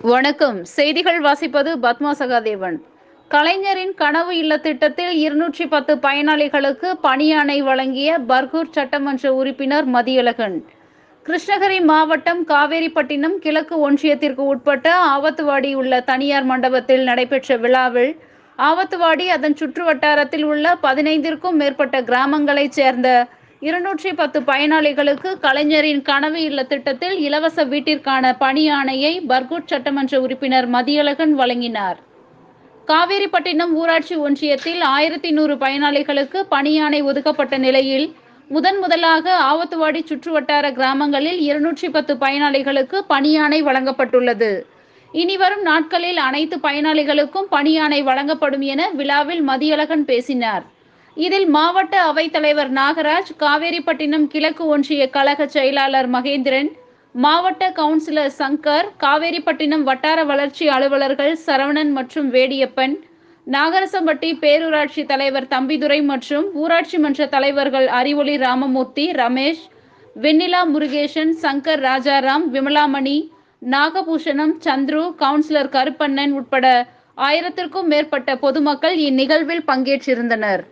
வணக்கம். செய்திகள் வாசிப்பது பத்மா சகாதேவன். கலைஞரின் கனவு இல்ல திட்டத்தில் இருநூற்றி பத்து பயனாளிகளுக்கு பணியாணை வழங்கிய பர்கூர் சட்டமன்ற உறுப்பினர் மதியழகன். கிருஷ்ணகிரி மாவட்டம் காவேரிப்பட்டினம் கிழக்கு ஒன்றியத்திற்கு உட்பட்ட ஆவத்துவாடி உள்ள தனியார் மண்டபத்தில் நடைபெற்ற விழாவில் ஆவத்துவாடி அதன் சுற்று வட்டாரத்தில் உள்ள பதினைந்திற்கும் மேற்பட்ட கிராமங்களைச் சேர்ந்த இருநூற்றி பத்து பயனாளிகளுக்கு கலைஞரின் கனவு இல்ல திட்டத்தில் இலவச வீட்டிற்கான பணி பர்கூட் சட்டமன்ற உறுப்பினர் மதியழகன் வழங்கினார். காவேரிப்பட்டினம் ஊராட்சி ஒன்றியத்தில் ஆயிரத்தி நூறு பயனாளிகளுக்கு பணியாணை ஒதுக்கப்பட்ட நிலையில் முதன் முதலாக ஆவத்துவாடி சுற்றுவட்டார கிராமங்களில் இருநூற்றி பத்து பயனாளிகளுக்கு பணியாணை வழங்கப்பட்டுள்ளது. இனிவரும் நாட்களில் அனைத்து பயனாளிகளுக்கும் பணியாணை வழங்கப்படும் என விழாவில் மதியழகன் பேசினார். இதில் மாவட்ட அவைத்தலைவர் நாகராஜ் காவேரிப்பட்டினம் கிழக்கு ஒன்றிய கழக செயலாளர் மகேந்திரன் மாவட்ட கவுன்சிலர் சங்கர் காவேரிப்பட்டினம் வட்டார வளர்ச்சி அலுவலர்கள் சரவணன் மற்றும் வேடியப்பன் நாகரசம்பட்டி பேரூராட்சி தலைவர் தம்பிதுரை மற்றும் ஊராட்சி மன்ற தலைவர்கள் அறிவொளி ராமமூர்த்தி ரமேஷ் வெண்ணிலா முருகேசன் சங்கர் ராஜாராம் விமலாமணி நாகபூஷணம் சந்துரு கவுன்சிலர் கருப்பண்ணன் உட்பட ஆயிரத்திற்கும் மேற்பட்ட பொதுமக்கள் இந்நிகழ்வில் பங்கேற்றிருந்தனர்.